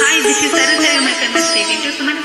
Hi, this is Sarah Sarah, my famous TV. Just a of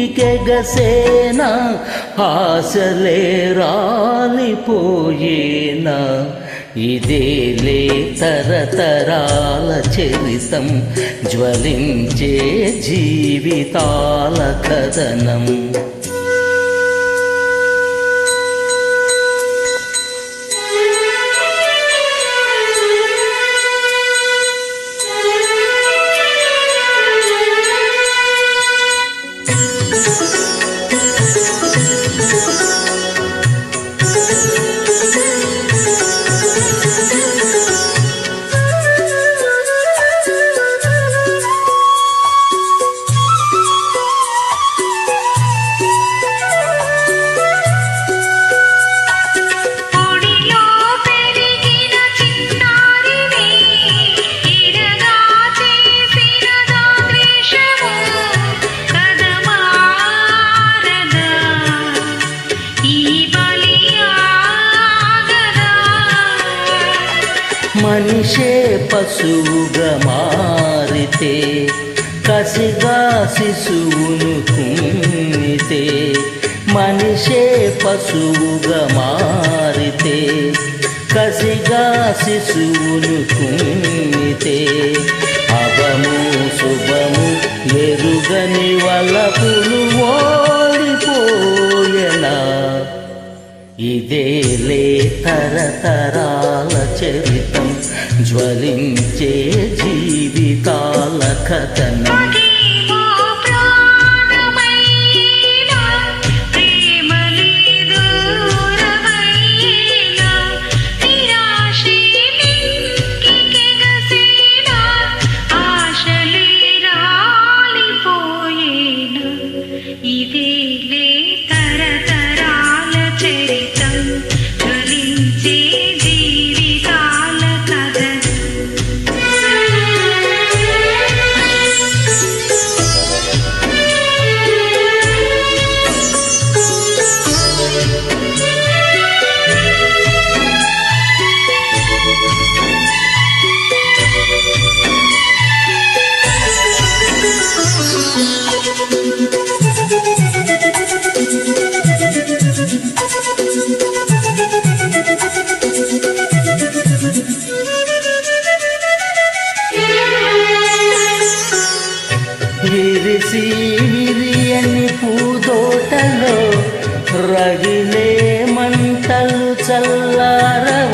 నింగికెగసేనా ఆశలే రాలిపోయేనా? ఇదేలే తరతరాల చరితం జ్వలించే జీవితాల కథనం. మనిషే పశువుగా మారితే కసిగా శిశువును కుంగితే మనిషే పశువుగా మారితే కసిగా శిశువును కుంగితే అవము శుభము ఎరుగని వల్ల పులువో ఇదేలే తరతరాల చరితం జ్వలించే జీవితాల కథనం. చేసి విరియని పూదోటలో రగిలే మంటలు చల్లారవా.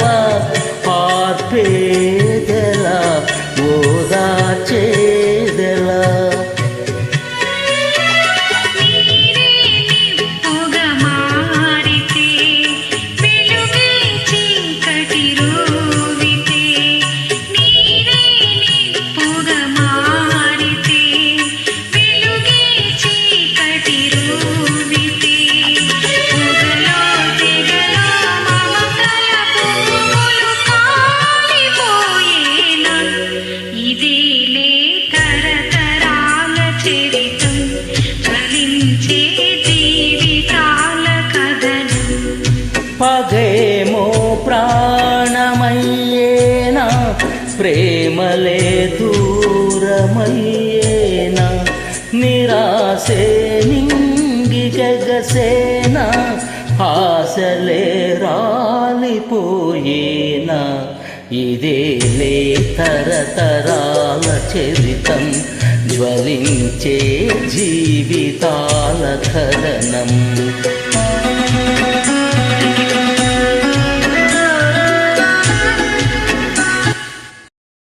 పగేమో ప్రాణమయ్యేనా? ప్రేమలే దూరమయ్యేనా? నిరాశే నింగి గగసేనా? ఆశలే రాలిపోయేనా? ఇదేలే తరతరాల చరితం. జ్వలించే జీవితాల కథనం